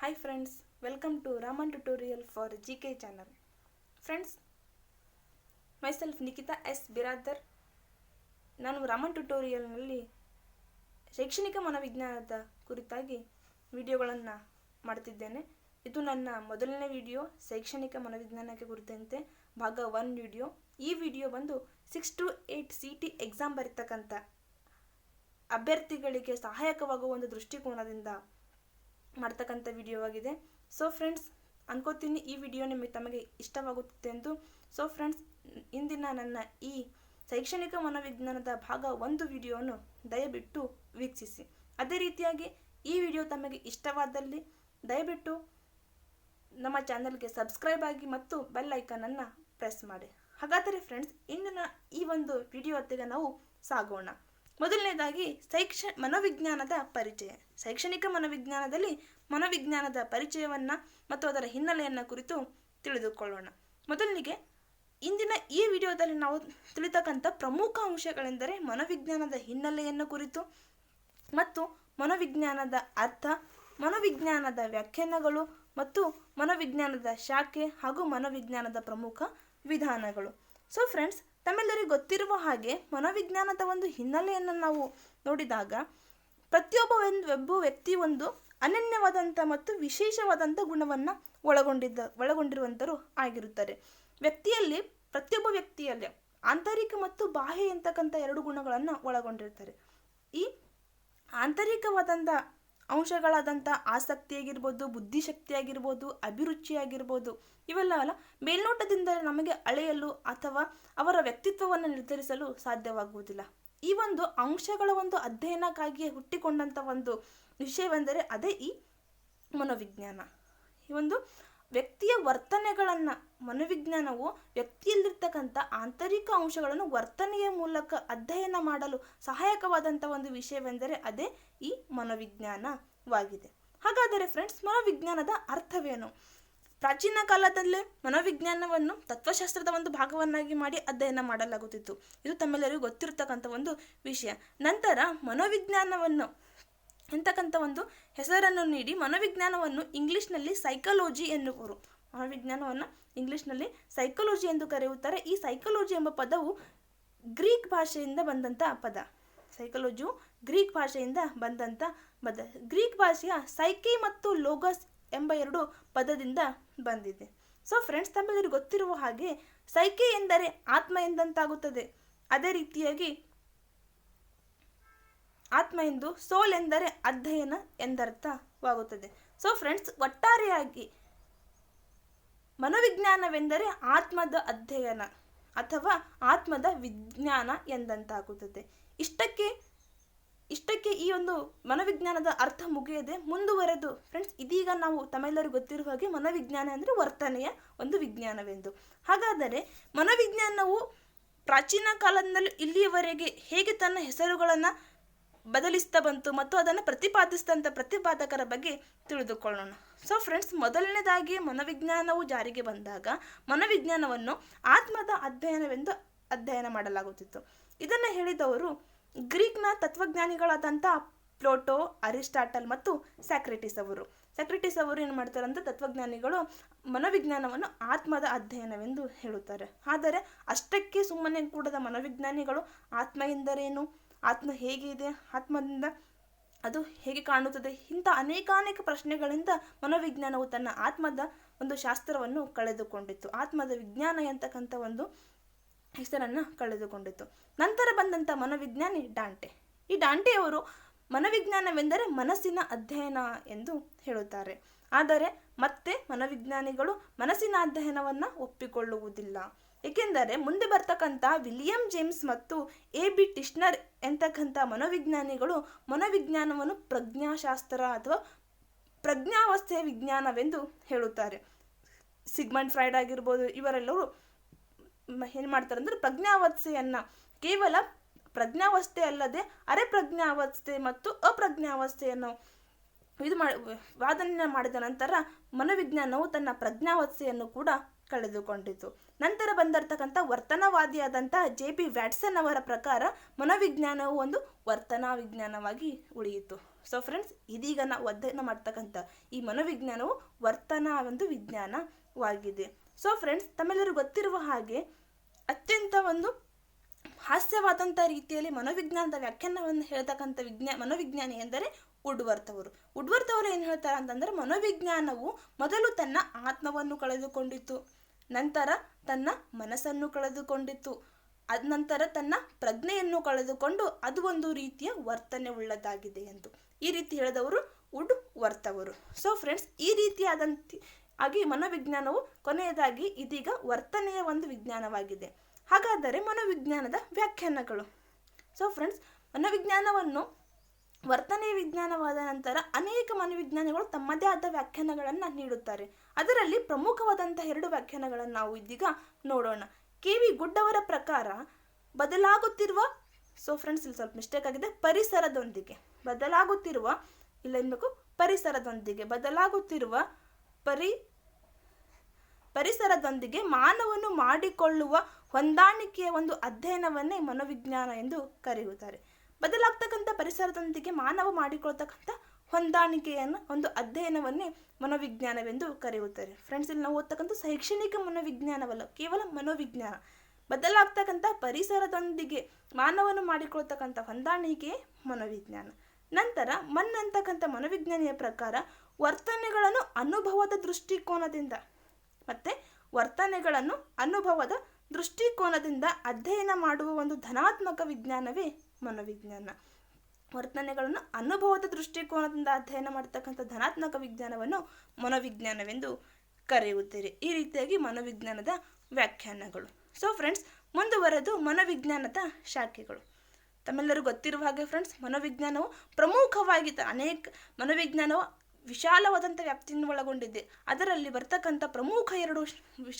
Hi friends welcome to Raman tutorial for G K channel friends myself Nikhita S Biradar ನಾನು ರಾಮನ್ ಟ್ಯುಟೋರಿಯಲ್ನಲ್ಲಿ ಶೈಕ್ಷಣಿಕ ಮನೋವಿಜ್ಞಾನದ ಕುರಿತಾಗಿ ವಿಡಿಯೋಗಳನ್ನು ಮಾಡ್ತಿದ್ದೇನೆ. ಇದು ನನ್ನ ಮೊದಲನೇ ವಿಡಿಯೋ, ಶೈಕ್ಷಣಿಕ ಮನೋವಿಜ್ಞಾನಕ್ಕೆ ಕುರಿತಂತೆ ಭಾಗ ಒನ್ ವಿಡಿಯೋ. ಈ ವಿಡಿಯೋ ಬಂದು six to eight C T exam ಬರೀತಕ್ಕಂಥ ಅಭ್ಯರ್ಥಿಗಳಿಗೆ ಸಹಾಯಕವಾಗುವ ಒಂದು ದೃಷ್ಟಿಕೋನದಿಂದ ಮಾಡ್ತಕ್ಕಂಥ ವಿಡಿಯೋ ಆಗಿದೆ. ಸೊ ಫ್ರೆಂಡ್ಸ್ ಅನ್ಕೋತೀನಿ ಈ ವಿಡಿಯೋ ನಿಮಗೆ ತಮಗೆ ಇಷ್ಟವಾಗುತ್ತೆ ಎಂದು. ಸೊ ಫ್ರೆಂಡ್ಸ್ ಇಂದಿನ ನನ್ನ ಈ ಶೈಕ್ಷಣಿಕ ಮನೋವಿಜ್ಞಾನದ ಭಾಗ ಒಂದು ವಿಡಿಯೋವನ್ನು ದಯವಿಟ್ಟು ವೀಕ್ಷಿಸಿ. ಅದೇ ರೀತಿಯಾಗಿ ಈ ವಿಡಿಯೋ ತಮಗೆ ಇಷ್ಟವಾದಲ್ಲಿ ದಯವಿಟ್ಟು ನಮ್ಮ ಚಾನಲ್ಗೆ ಸಬ್ಸ್ಕ್ರೈಬ್ ಆಗಿ ಮತ್ತು ಬೆಲ್ ಐಕನನ್ನು ಪ್ರೆಸ್ ಮಾಡಿ. ಹಾಗಾದರೆ ಫ್ರೆಂಡ್ಸ್ ಇಂದಿನ ಈ ಒಂದು ವಿಡಿಯೋ ಹೊತ್ತಿಗೆ ನಾವು ಸಾಗೋಣ. ಮೊದಲನೇದಾಗಿ ಶೈಕ್ಷ ಮನೋವಿಜ್ಞಾನದ ಪರಿಚಯ. ಶೈಕ್ಷಣಿಕ ಮನೋವಿಜ್ಞಾನದಲ್ಲಿ ಮನೋವಿಜ್ಞಾನದ ಪರಿಚಯವನ್ನು ಮತ್ತು ಅದರ ಹಿನ್ನೆಲೆಯನ್ನು ಕುರಿತು ತಿಳಿದುಕೊಳ್ಳೋಣ. ಮೊದಲಿಗೆ ಇಂದಿನ ಈ ವಿಡಿಯೋದಲ್ಲಿ ನಾವು ತಿಳಿತಕ್ಕಂಥ ಪ್ರಮುಖ ಅಂಶಗಳೆಂದರೆ ಮನೋವಿಜ್ಞಾನದ ಹಿನ್ನೆಲೆಯನ್ನು ಕುರಿತು ಮತ್ತು ಮನೋವಿಜ್ಞಾನದ ಅರ್ಥ, ಮನೋವಿಜ್ಞಾನದ ವ್ಯಾಖ್ಯಾನಗಳು ಮತ್ತು ಮನೋವಿಜ್ಞಾನದ ಶಾಖೆ ಹಾಗೂ ಮನೋವಿಜ್ಞಾನದ ಪ್ರಮುಖ ವಿಧಾನಗಳು. ಸೊ ಫ್ರೆಂಡ್ಸ್ ತಮ್ಮೆಲ್ಲರಿಗೂ ಗೊತ್ತಿರುವ ಹಾಗೆ ಮನೋವಿಜ್ಞಾನದ ಒಂದು ಹಿನ್ನೆಲೆಯನ್ನು ನಾವು ನೋಡಿದಾಗ ಪ್ರತಿಯೊಬ್ಬ ಒಂದು ಒಬ್ಬ ವ್ಯಕ್ತಿ ಒಂದು ಅನನ್ಯವಾದಂಥ ಮತ್ತು ವಿಶೇಷವಾದಂಥ ಗುಣವನ್ನು ಒಳಗೊಂಡಿದ್ದ ಒಳಗೊಂಡಿರುವಂಥರು ಆಗಿರುತ್ತಾರೆ. ವ್ಯಕ್ತಿಯಲ್ಲಿ ಪ್ರತಿಯೊಬ್ಬ ವ್ಯಕ್ತಿಯಲ್ಲಿ ಆಂತರಿಕ ಮತ್ತು ಬಾಹ್ಯ ಎಂತಕ್ಕಂಥ ಎರಡು ಗುಣಗಳನ್ನು ಒಳಗೊಂಡಿರ್ತಾರೆ. ಈ ಆಂತರಿಕವಾದಂಥ ಅಂಶಗಳಾದಂಥ ಆಸಕ್ತಿ ಆಗಿರ್ಬೋದು ಬುದ್ಧಿಶಕ್ತಿ ಆಗಿರ್ಬೋದು ಅಭಿರುಚಿ ಆಗಿರ್ಬೋದು ಇವೆಲ್ಲವಲ್ಲ ಮೇಲ್ನೋಟದಿಂದ ನಮಗೆ ಅಳೆಯಲು ಅಥವಾ ಅವರ ವ್ಯಕ್ತಿತ್ವವನ್ನು ನಿರ್ಧರಿಸಲು ಸಾಧ್ಯವಾಗುವುದಿಲ್ಲ. ಈ ಒಂದು ಅಂಶಗಳ ಒಂದು ಅಧ್ಯಯನಕ್ಕಾಗಿಯೇ ಹುಟ್ಟಿಕೊಂಡಂಥ ಒಂದು ವಿಷಯವೆಂದರೆ ಅದೇ ಈ ಮನೋವಿಜ್ಞಾನ. ಈ ಒಂದು ವ್ಯಕ್ತಿಯ ವರ್ತನೆಗಳನ್ನು, ಮನೋವಿಜ್ಞಾನವು ವ್ಯಕ್ತಿಯಲ್ಲಿರ್ತಕ್ಕಂಥ ಆಂತರಿಕ ಅಂಶಗಳನ್ನು ವರ್ತನೆಯ ಮೂಲಕ ಅಧ್ಯಯನ ಮಾಡಲು ಸಹಾಯಕವಾದಂಥ ಒಂದು ವಿಷಯವೆಂದರೆ ಅದೇ ಈ ಮನೋವಿಜ್ಞಾನವಾಗಿದೆ. ಹಾಗಾದರೆ ಫ್ರೆಂಡ್ಸ್ ಮನೋವಿಜ್ಞಾನದ ಅರ್ಥವೇನು? ಪ್ರಾಚೀನ ಕಾಲದಲ್ಲೇ ಮನೋವಿಜ್ಞಾನವನ್ನು ತತ್ವಶಾಸ್ತ್ರದ ಒಂದು ಭಾಗವನ್ನಾಗಿ ಮಾಡಿ ಅಧ್ಯಯನ ಮಾಡಲಾಗುತ್ತಿತ್ತು. ಇದು ತಮ್ಮೆಲ್ಲರಿಗೂ ಗೊತ್ತಿರತಕ್ಕಂಥ ಒಂದು ವಿಷಯ. ನಂತರ ಮನೋವಿಜ್ಞಾನವನ್ನು ಎಂತಕ್ಕಂಥ ಒಂದು ಹೆಸರನ್ನು ನೀಡಿ ಮನೋವಿಜ್ಞಾನವನ್ನು ಇಂಗ್ಲಿಷ್ನಲ್ಲಿ ಸೈಕಾಲಜಿ ಎನ್ನುವರು. ಮನೋವಿಜ್ಞಾನವನ್ನು ಇಂಗ್ಲಿಷ್ನಲ್ಲಿ ಸೈಕಾಲಜಿ ಎಂದು ಕರೆಯುತ್ತಾರೆ. ಈ ಸೈಕಾಲಜಿ ಎಂಬ ಪದವು ಗ್ರೀಕ್ ಭಾಷೆಯಿಂದ ಬಂದಂಥ ಪದ. ಸೈಕಾಲಜಿಯು ಗ್ರೀಕ್ ಭಾಷೆಯಿಂದ ಬಂದಂಥ ಪದ. ಗ್ರೀಕ್ ಭಾಷೆಯ ಸೈಕಿ ಮತ್ತು ಲೋಗಸ್ ಎಂಬ ಎರಡು ಪದದಿಂದ ಬಂದಿದೆ. ಸೊ ಫ್ರೆಂಡ್ಸ್ ತಮ್ಮೆಲ್ಲರಿಗೂ ಗೊತ್ತಿರುವ ಹಾಗೆ ಸೈಕೆ ಎಂದರೆ ಆತ್ಮ ಎಂದಂತಾಗುತ್ತದೆ. ಅದೇ ರೀತಿಯಾಗಿ ಆತ್ಮ ಎಂದು ಸೋಲ್ ಎಂದರೆ ಅಧ್ಯಯನ ಎಂದರ್ಥವಾಗುತ್ತದೆ. ಸೊ ಫ್ರೆಂಡ್ಸ್ ಒಟ್ಟಾರೆಯಾಗಿ ಮನೋವಿಜ್ಞಾನವೆಂದರೆ ಆತ್ಮದ ಅಧ್ಯಯನ ಅಥವಾ ಆತ್ಮದ ವಿಜ್ಞಾನ ಎಂದಂತಾಗುತ್ತದೆ. ಇಷ್ಟಕ್ಕೆ ಇಷ್ಟಕ್ಕೆ ಈ ಒಂದು ಮನೋವಿಜ್ಞಾನದ ಅರ್ಥ ಮುಗಿಯದೆ ಮುಂದುವರೆದು ಫ್ರೆಂಡ್ಸ್ ಇದೀಗ ನಾವು ತಮ್ಮೆಲ್ಲರಿಗೂ ಗೊತ್ತಿರುವ ಹಾಗೆ ಮನೋವಿಜ್ಞಾನ ಅಂದರೆ ವರ್ತನೆಯ ಒಂದು ವಿಜ್ಞಾನವೆಂದು. ಹಾಗಾದರೆ ಮನೋವಿಜ್ಞಾನವು ಪ್ರಾಚೀನ ಕಾಲದಿಂದಲೂ ಇಲ್ಲಿಯವರೆಗೆ ಹೇಗೆ ತನ್ನ ಹೆಸರುಗಳನ್ನು ಬದಲಿಸ್ತಾ ಬಂತು ಮತ್ತು ಅದನ್ನು ಪ್ರತಿಪಾದಿಸಿದಂಥ ಪ್ರತಿಪಾದಕರ ಬಗ್ಗೆ ತಿಳಿದುಕೊಳ್ಳೋಣ. ಸೊ ಫ್ರೆಂಡ್ಸ್ ಮೊದಲನೇದಾಗಿ ಮನೋವಿಜ್ಞಾನವು ಜಾರಿಗೆ ಬಂದಾಗ ಮನೋವಿಜ್ಞಾನವನ್ನು ಆತ್ಮದ ಅಧ್ಯಯನವೆಂದು ಅಧ್ಯಯನ ಮಾಡಲಾಗುತ್ತಿತ್ತು. ಇದನ್ನು ಹೇಳಿದವರು ಗ್ರೀಕ್ನ ತತ್ವಜ್ಞಾನಿಗಳಾದಂಥ ಪ್ಲೋಟೋ, ಅರಿಸ್ಟಾಟಲ್ ಮತ್ತು ಸ್ಯಾಕ್ರೆಟಿಸ್ ಅವರು. ಸ್ಯಾಕ್ರೆಟಿಸ್ ಅವರು ಏನು ಮಾಡ್ತಾರೆ ಅಂತ ತತ್ವಜ್ಞಾನಿಗಳು ಮನೋವಿಜ್ಞಾನವನ್ನು ಆತ್ಮದ ಅಧ್ಯಯನವೆಂದು ಹೇಳುತ್ತಾರೆ. ಆದರೆ ಅಷ್ಟಕ್ಕೆ ಸುಮ್ಮನೆ ಕೂಡದ ಮನೋವಿಜ್ಞಾನಿಗಳು ಆತ್ಮ ಎಂದರೇನು? ಆತ್ಮ ಹೇಗಿದೆ ಆತ್ಮದಿಂದ ಅದು ಹೇಗೆ ಕಾಣುತ್ತದೆ? ಇಂಥ ಅನೇಕಾನೇಕ ಪ್ರಶ್ನೆಗಳಿಂದ ಮನೋವಿಜ್ಞಾನವು ತನ್ನ ಆತ್ಮದ ಒಂದು ಶಾಸ್ತ್ರವನ್ನು ಕಳೆದುಕೊಂಡಿತ್ತು. ಆತ್ಮದ ವಿಜ್ಞಾನ ಎಂತಕ್ಕಂಥ ಒಂದು ಹೆಸರನ್ನು ಕಳೆದುಕೊಂಡಿತ್ತು. ನಂತರ ಬಂದಂಥ ಮನೋವಿಜ್ಞಾನಿ ಡಾಂಟೆ. ಈ ಡಾಂಟೆಯವರು ಮನೋವಿಜ್ಞಾನವೆಂದರೆ ಮನಸ್ಸಿನ ಅಧ್ಯಯನ ಎಂದು ಹೇಳುತ್ತಾರೆ. ಆದರೆ ಮತ್ತೆ ಮನೋವಿಜ್ಞಾನಿಗಳು ಮನಸ್ಸಿನ ಅಧ್ಯಯನವನ್ನು ಒಪ್ಪಿಕೊಳ್ಳುವುದಿಲ್ಲ. ಏಕೆಂದರೆ ಮುಂದೆ ಬರ್ತಕ್ಕಂಥ ವಿಲಿಯಂ ಜೇಮ್ಸ್ ಮತ್ತು ಎ ಬಿ ಟಿಶ್ನರ್ ಎಂತಕ್ಕಂಥ ಮನೋವಿಜ್ಞಾನಿಗಳು ಮನೋವಿಜ್ಞಾನವನ್ನು ಪ್ರಜ್ಞಾಶಾಸ್ತ್ರ ಅಥವಾ ಪ್ರಜ್ಞಾವಸ್ಥೆಯ ವಿಜ್ಞಾನವೆಂದು ಹೇಳುತ್ತಾರೆ. ಸಿಗ್ಮಂಡ್ ಫ್ರೈಡ್ ಆಗಿರ್ಬೋದು, ಇವರೆಲ್ಲರೂ ಏನು ಮಾಡ್ತಾರೆ ಅಂದರೆ ಪ್ರಜ್ಞಾವಸ್ಥೆಯನ್ನು ಕೇವಲ ಪ್ರಜ್ಞಾವಸ್ಥೆ ಅಲ್ಲದೆ ಅರೆ ಪ್ರಜ್ಞಾವಸ್ಥೆ ಮತ್ತು ಅಪ್ರಜ್ಞಾವಸ್ಥೆಯನ್ನು ಇದು ಮಾಡಿ ವಾದನೆ ಮಾಡಿದ ನಂತರ ಮನೋವಿಜ್ಞಾನವು ತನ್ನ ಪ್ರಜ್ಞಾವಸ್ಥೆಯನ್ನು ಕೂಡ ಕಳೆದುಕೊಂಡಿತು. ನಂತರ ಬಂದಿರತಕ್ಕಂಥ ವರ್ತನವಾದಿಯಾದಂಥ ಜೆ ಪಿ ವ್ಯಾಟ್ಸನ್ ಅವರ ಪ್ರಕಾರ ಮನೋವಿಜ್ಞಾನವು ಒಂದು ವರ್ತನಾ ವಿಜ್ಞಾನವಾಗಿ ಉಳಿಯಿತು. ಸೊ ಫ್ರೆಂಡ್ಸ್ ಇದೀಗ ನಾವು ಅಧ್ಯಯನ ಮಾಡ್ತಕ್ಕಂಥ ಈ ಮನೋವಿಜ್ಞಾನವು ವರ್ತನಾ ಒಂದು ವಿಜ್ಞಾನವಾಗಿದೆ. ಸೊ ಫ್ರೆಂಡ್ಸ್ ತಮ್ಮೆಲ್ಲರೂ ಗೊತ್ತಿರುವ ಹಾಗೆ ಅತ್ಯಂತ ಒಂದು ಹಾಸ್ಯವಾದಂಥ ರೀತಿಯಲ್ಲಿ ಮನೋವಿಜ್ಞಾನದ ವ್ಯಾಖ್ಯಾನವನ್ನು ಹೇಳ್ತಕ್ಕಂಥ ವಿಜ್ಞಾ, ಮನೋವಿಜ್ಞಾನಿ ಎಂದರೆ ಉಡ್ವರ್ತವರು ಅವರು. ಏನು ಹೇಳ್ತಾರೆ ಅಂತಂದರೆ ಮನೋವಿಜ್ಞಾನವು ಮೊದಲು ತನ್ನ ಆತ್ಮವನ್ನು ಕಳೆದುಕೊಂಡಿತ್ತು ನಂತರ ತನ್ನ ಮನಸ್ಸನ್ನು ಕಳೆದುಕೊಂಡಿತ್ತು ಅದ ನಂತರ ತನ್ನ ಪ್ರಜ್ಞೆಯನ್ನು ಕಳೆದುಕೊಂಡು ಅದು ಒಂದು ರೀತಿಯ ವರ್ತನೆ ಉಳ್ಳದಾಗಿದೆ ಎಂದು ಈ ರೀತಿ ಹೇಳಿದವರು ಉಡ್ ವರ್ತವರು. ಸೊ ಫ್ರೆಂಡ್ಸ್ ಈ ರೀತಿಯಾದಂಥ ಆಗಿ ಮನೋವಿಜ್ಞಾನವು ಕೊನೆಯದಾಗಿ ಇದೀಗ ವರ್ತನೆಯ ಒಂದು ವಿಜ್ಞಾನವಾಗಿದೆ. ಹಾಗಾದರೆ ಮನೋವಿಜ್ಞಾನದ ವ್ಯಾಖ್ಯಾನಗಳು. ಸೊ ಫ್ರೆಂಡ್ಸ್ ಮನೋವಿಜ್ಞಾನವನ್ನು ವರ್ತನೆ ವಿಜ್ಞಾನವಾದ ನಂತರ ಅನೇಕ ಮನೋವಿಜ್ಞಾನಿಗಳು ತಮ್ಮದೇ ಆದ ವ್ಯಾಖ್ಯಾನಗಳನ್ನು ನೀಡುತ್ತಾರೆ. ಅದರಲ್ಲಿ ಪ್ರಮುಖವಾದಂತಹ ಎರಡು ವ್ಯಾಖ್ಯಾನಗಳನ್ನು ನಾವು ಇದೀಗ ನೋಡೋಣ. ಕೆ ವಿ ಗುಡ್ಡವರ ಪ್ರಕಾರ ಬದಲಾಗುತ್ತಿರುವ ಸೊ ಫ್ರೆಂಡ್ಸ್ ಇಲ್ಲಿ ಸ್ವಲ್ಪ ಮಿಸ್ಟೇಕ್ ಆಗಿದೆ, ಪರಿಸರದೊಂದಿಗೆ. ಬದಲಾಗುತ್ತಿರುವ, ಇಲ್ಲ ಏನ್ಬೇಕು ಪರಿಸರದೊಂದಿಗೆ. ಬದಲಾಗುತ್ತಿರುವ ಪರಿ, ಪರಿಸರದೊಂದಿಗೆ ಮಾನವನು ಮಾಡಿಕೊಳ್ಳುವ ಹೊಂದಾಣಿಕೆಯ ಒಂದು ಅಧ್ಯಯನವನ್ನೇ ಮನೋವಿಜ್ಞಾನ ಎಂದು ಕರೆಯುತ್ತಾರೆ. ಬದಲಾಗ್ತಕ್ಕಂಥ ಪರಿಸರದೊಂದಿಗೆ ಮಾನವ ಮಾಡಿಕೊಳ್ತಕ್ಕಂಥ ಹೊಂದಾಣಿಕೆಯನ್ನು, ಒಂದು ಅಧ್ಯಯನವನ್ನೇ ಮನೋವಿಜ್ಞಾನವೆಂದು ಕರೆಯುತ್ತಾರೆ. ಫ್ರೆಂಡ್ಸ್ ಇಲ್ಲಿ ನಾವು ಓದ್ತಕ್ಕಂಥ ಶೈಕ್ಷಣಿಕ ಮನೋವಿಜ್ಞಾನವಲ್ಲ, ಕೇವಲ ಮನೋವಿಜ್ಞಾನ. ಬದಲಾಗ್ತಕ್ಕಂಥ ಪರಿಸರದೊಂದಿಗೆ ಮಾನವನು ಮಾಡಿಕೊಳ್ತಕ್ಕಂಥ ಹೊಂದಾಣಿಕೆ, ಮನೋವಿಜ್ಞಾನ. ನಂತರ ಮನ್ ಅಂತಕ್ಕಂಥ ಮನೋವಿಜ್ಞಾನಿಯ ಪ್ರಕಾರ ವರ್ತನೆಗಳನ್ನು ಅನುಭವದ ದೃಷ್ಟಿಕೋನದಿಂದ, ಮತ್ತೆ ವರ್ತನೆಗಳನ್ನು ಅನುಭವದ ದೃಷ್ಟಿಕೋನದಿಂದ ಅಧ್ಯಯನ ಮಾಡುವ ಒಂದು ಧನಾತ್ಮಕ ವಿಜ್ಞಾನವೇ ಮನೋವಿಜ್ಞಾನ. ವರ್ತನೆಗಳನ್ನು ಅನುಭವದ ದೃಷ್ಟಿಕೋನದಿಂದ ಅಧ್ಯಯನ ಮಾಡತಕ್ಕಂಥ ಧನಾತ್ಮಕ ವಿಜ್ಞಾನವನ್ನು ಮನೋವಿಜ್ಞಾನವೆಂದು ಕರೆಯುತ್ತೇವೆ ಈ ರೀತಿಯಾಗಿ ಮನೋವಿಜ್ಞಾನದ ವ್ಯಾಖ್ಯಾನಗಳು. ಸೊ ಫ್ರೆಂಡ್ಸ್ ಮುಂದುವರೆದು ಮನೋವಿಜ್ಞಾನದ ಶಾಖೆಗಳು. ತಮ್ಮೆಲ್ಲರೂ ಗೊತ್ತಿರುವ ಹಾಗೆ ಫ್ರೆಂಡ್ಸ್ ಮನೋವಿಜ್ಞಾನವು ಪ್ರಮುಖವಾಗಿ ಅನೇಕ ಮನೋವಿಜ್ಞಾನವು ವಿಶಾಲವಾದಂಥ ವ್ಯಾಪ್ತಿಯನ್ನು ಒಳಗೊಂಡಿದೆ. ಅದರಲ್ಲಿ ಬರ್ತಕ್ಕಂಥ ಪ್ರಮುಖ ಎರಡು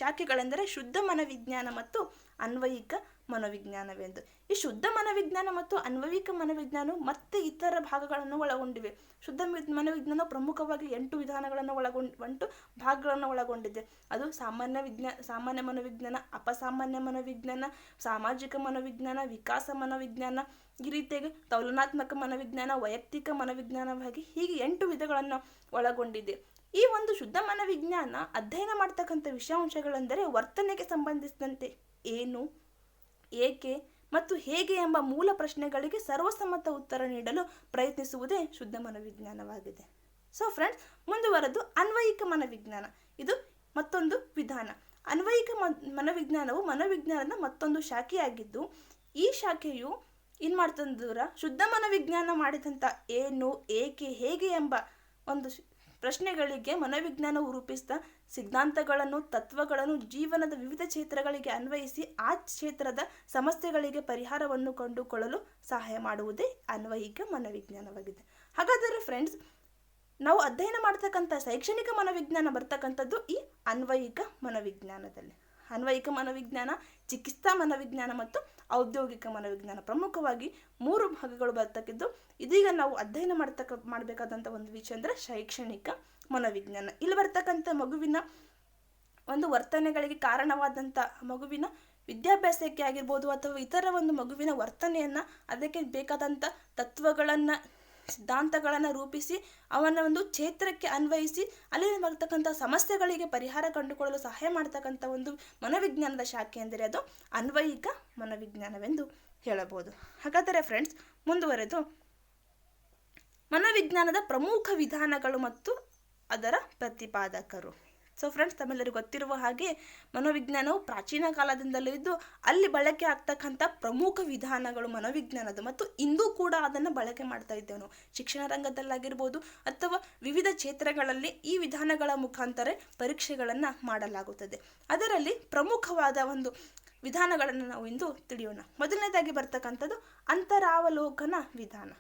ಶಾಖೆಗಳೆಂದರೆ ಶುದ್ಧ ಮನೋವಿಜ್ಞಾನ ಮತ್ತು ಅನ್ವಯಿಕ ಮನೋವಿಜ್ಞಾನವೆಂದು. ಈ ಶುದ್ಧ ಮನೋವಿಜ್ಞಾನ ಮತ್ತು ಅನ್ವಯಿಕ ಮನೋವಿಜ್ಞಾನವು ಮತ್ತೆ ಇತರ ಭಾಗಗಳನ್ನು ಒಳಗೊಂಡಿವೆ. ಶುದ್ಧ ಮನೋವಿಜ್ಞಾನ ಪ್ರಮುಖವಾಗಿ ಎಂಟು ವಿಧಾನಗಳನ್ನು ಒಳಗೊಂಡು ಎಂಟು ಭಾಗಗಳನ್ನು ಒಳಗೊಂಡಿದೆ. ಅದು ಸಾಮಾನ್ಯ ವಿಜ್ಞಾನ ಸಾಮಾನ್ಯ ಮನೋವಿಜ್ಞಾನ, ಅಪಸಾಮಾನ್ಯ ಮನೋವಿಜ್ಞಾನ, ಸಾಮಾಜಿಕ ಮನೋವಿಜ್ಞಾನ, ವಿಕಾಸ ಮನೋವಿಜ್ಞಾನ, ಈ ರೀತಿಯಾಗಿ ತೌಲನಾತ್ಮಕ ಮನೋವಿಜ್ಞಾನ, ವೈಯಕ್ತಿಕ ಮನೋವಿಜ್ಞಾನವಾಗಿ ಹೀಗೆ ಎಂಟು ವಿಧಗಳನ್ನು ಒಳಗೊಂಡಿದೆ. ಈ ಒಂದು ಶುದ್ಧ ಮನೋವಿಜ್ಞಾನ ಅಧ್ಯಯನ ಮಾಡ್ತಕ್ಕಂಥ ವಿಷಯಾಂಶಗಳೆಂದರೆ ವರ್ತನೆಗೆ ಸಂಬಂಧಿಸಿದಂತೆ ಏನು? ಏಕೆ ಮತ್ತು ಹೇಗೆ ಎಂಬ ಮೂಲ ಪ್ರಶ್ನೆಗಳಿಗೆ ಸರ್ವಸಮ್ಮತ ಉತ್ತರ ನೀಡಲು ಪ್ರಯತ್ನಿಸುವುದೇ ಶುದ್ಧ ಮನೋವಿಜ್ಞಾನವಾಗಿದೆ. ಸೊ ಫ್ರೆಂಡ್ಸ್ ಮುಂದುವರೆದು ಅನ್ವಯಿಕ ಮನೋವಿಜ್ಞಾನ. ಇದು ಮತ್ತೊಂದು ವಿಧಾನ. ಅನ್ವಯಿಕ ಮನೋವಿಜ್ಞಾನವು ಮನೋವಿಜ್ಞಾನದ ಮತ್ತೊಂದು ಶಾಖೆಯಾಗಿದ್ದು, ಈ ಶಾಖೆಯು ಏನು ಮಾಡ್ತಂದ್ರೆ? ಶುದ್ಧ ಮನೋವಿಜ್ಞಾನ ಮಾಡಿದಂಥ ಏನು, ಏಕೆ, ಹೇಗೆ ಎಂಬ ಒಂದು ಪ್ರಶ್ನೆಗಳಿಗೆ ಮನೋವಿಜ್ಞಾನವು ರೂಪಿಸಿದ ಸಿದ್ಧಾಂತಗಳನ್ನು, ತತ್ವಗಳನ್ನು, ಜೀವನದ ವಿವಿಧ ಕ್ಷೇತ್ರಗಳಿಗೆ ಅನ್ವಯಿಸಿ ಆ ಕ್ಷೇತ್ರದ ಸಮಸ್ಯೆಗಳಿಗೆ ಪರಿಹಾರವನ್ನು ಕಂಡುಕೊಳ್ಳಲು ಸಹಾಯ ಮಾಡುವುದೇ ಅನ್ವಯಿಕ ಮನೋವಿಜ್ಞಾನವಾಗಿದೆ. ಹಾಗಾದರೆ ಫ್ರೆಂಡ್ಸ್ ನಾವು ಅಧ್ಯಯನ ಮಾಡ್ತಕ್ಕಂಥ ಶೈಕ್ಷಣಿಕ ಮನೋವಿಜ್ಞಾನ ಬರ್ತಕ್ಕಂಥದ್ದು ಈ ಅನ್ವಯಿಕ ಮನೋವಿಜ್ಞಾನದಲ್ಲಿ. ಅನ್ವಯಿಕ ಮನೋವಿಜ್ಞಾನ, ಚಿಕಿತ್ಸಾ ಮನೋವಿಜ್ಞಾನ ಮತ್ತು ಔದ್ಯೋಗಿಕ ಮನೋವಿಜ್ಞಾನ ಪ್ರಮುಖವಾಗಿ ಮೂರು ಭಾಗಗಳು ಬರ್ತಕ್ಕಿದ್ದು. ಇದೀಗ ನಾವು ಅಧ್ಯಯನ ಮಾಡ್ತಕ್ಕ ಮಾಡಬೇಕಾದಂಥ ಒಂದು ವಿಷಯ ಅಂದರೆ ಶೈಕ್ಷಣಿಕ ಮನೋವಿಜ್ಞಾನ ಇಲ್ಲಿ ಬರ್ತಕ್ಕಂಥ ಮಗುವಿನ ಒಂದು ವರ್ತನೆಗಳಿಗೆ ಕಾರಣವಾದಂಥ ಮಗುವಿನ ವಿದ್ಯಾಭ್ಯಾಸಕ್ಕೆ ಆಗಿರ್ಬೋದು ಅಥವಾ ಇತರ ಒಂದು ಮಗುವಿನ ವರ್ತನೆಯನ್ನು ಅದಕ್ಕೆ ಬೇಕಾದಂಥ ತತ್ವಗಳನ್ನು ಸಿದ್ಧಾಂತಗಳನ್ನು ರೂಪಿಸಿ ಅವನ ಒಂದು ಕ್ಷೇತ್ರಕ್ಕೆ ಅನ್ವಯಿಸಿ ಅಲ್ಲಿ ಬರ್ತಕ್ಕಂಥ ಸಮಸ್ಯೆಗಳಿಗೆ ಪರಿಹಾರ ಕಂಡುಕೊಳ್ಳಲು ಸಹಾಯ ಮಾಡ್ತಕ್ಕಂಥ ಒಂದು ಮನೋವಿಜ್ಞಾನದ ಶಾಖೆ ಎಂದರೆ ಅದು ಅನ್ವಯಿಕ ಮನೋವಿಜ್ಞಾನವೆಂದು ಹೇಳಬಹುದು. ಹಾಗಾದರೆ ಫ್ರೆಂಡ್ಸ್ ಮುಂದುವರೆದು. ಮನೋವಿಜ್ಞಾನದ ಪ್ರಮುಖ ವಿಧಾನಗಳು ಮತ್ತು ಅದರ ಪ್ರತಿಪಾದಕರು. ಸೊ ಫ್ರೆಂಡ್ಸ್ ತಮ್ಮೆಲ್ಲರಿಗೂ ಗೊತ್ತಿರುವ ಹಾಗೆ ಮನೋವಿಜ್ಞಾನವು ಪ್ರಾಚೀನ ಕಾಲದಿಂದಲೂ ಇದ್ದು ಅಲ್ಲಿ ಬಳಕೆ ಆಗ್ತಕ್ಕಂಥ ಪ್ರಮುಖ ವಿಧಾನಗಳು ಮನೋವಿಜ್ಞಾನದ ಮತ್ತು ಇಂದೂ ಕೂಡ ಅದನ್ನು ಬಳಕೆ ಮಾಡ್ತಾ ಇದ್ದೇವೆ ಶಿಕ್ಷಣ ರಂಗದಲ್ಲಾಗಿರ್ಬೋದು ಅಥವಾ ವಿವಿಧ ಕ್ಷೇತ್ರಗಳಲ್ಲಿ ಈ ವಿಧಾನಗಳ ಮುಖಾಂತರ ಪರೀಕ್ಷೆಗಳನ್ನು ಮಾಡಲಾಗುತ್ತದೆ. ಅದರಲ್ಲಿ ಪ್ರಮುಖವಾದ ಒಂದು ವಿಧಾನಗಳನ್ನು ನಾವು ಇಂದು ತಿಳಿಯೋಣ. ಮೊದಲನೇದಾಗಿ ಬರ್ತಕ್ಕಂಥದ್ದು ಅಂತರಾವಲೋಕನ ವಿಧಾನ.